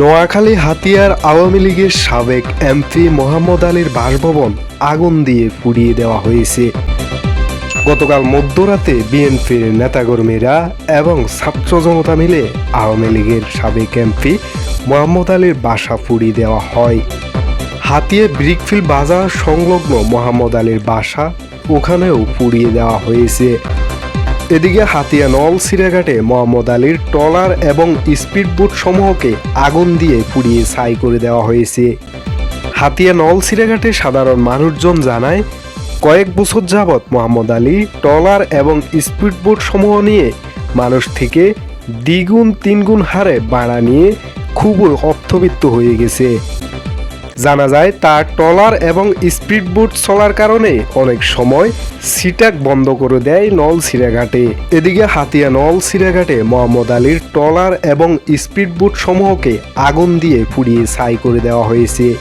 নোয়াখালী হাতিয়ার আওয়ামী লীগের সাবেক এমপি মোহাম্মদ আলীর বাসভবন আগুন দিয়ে পুড়িয়ে দেওয়া হয়েছে। গতকাল মধ্যরাতে বিএনপির নেতাকর্মীরা এবং ছাত্র জনতা মিলে আওয়ামী লীগের সাবেক এমপি মোহাম্মদ আলীর বাসা পুড়িয়ে দেওয়া হয়। হাতিয়ে ব্রিকফিল বাজার সংলগ্ন মোহাম্মদ আলীর বাসা ওখানেও পুড়িয়ে দেওয়া হয়েছে। এদিকে হাতিয়া নল সিরাঘাটে মোহাম্মদ আলীর ট্রলার এবং স্পিডবোট সমূহকে আগুন দিয়ে পুড়িয়ে ছাই করে দেওয়া হয়েছে। হাতিয়া নল সিরাঘাটে সাধারণ মানুষজন জানায়, কয়েক বছর যাবৎ মোহাম্মদ আলী ট্রলার এবং স্পিডবোট সমূহ নিয়ে মানুষ থেকে দ্বিগুণ তিনগুণ হারে ভাড়া নিয়ে খুবই অর্থবিত্ত হয়ে গেছে। জানা যায়, তার ট্রলার এবং স্পিড স্পিডবোট চলার কারণে অনেক সময় সিটাক বন্ধ করে দেয় নল সিরাঘাটে এদিকে হাতিয়া নল সিরাঘাটে মোহাম্মদ আলীর ট্রলার এবং স্পিডবোট সমূহকে আগুন দিয়ে পুড়িয়ে ছাই করে দেওয়া হয়েছে।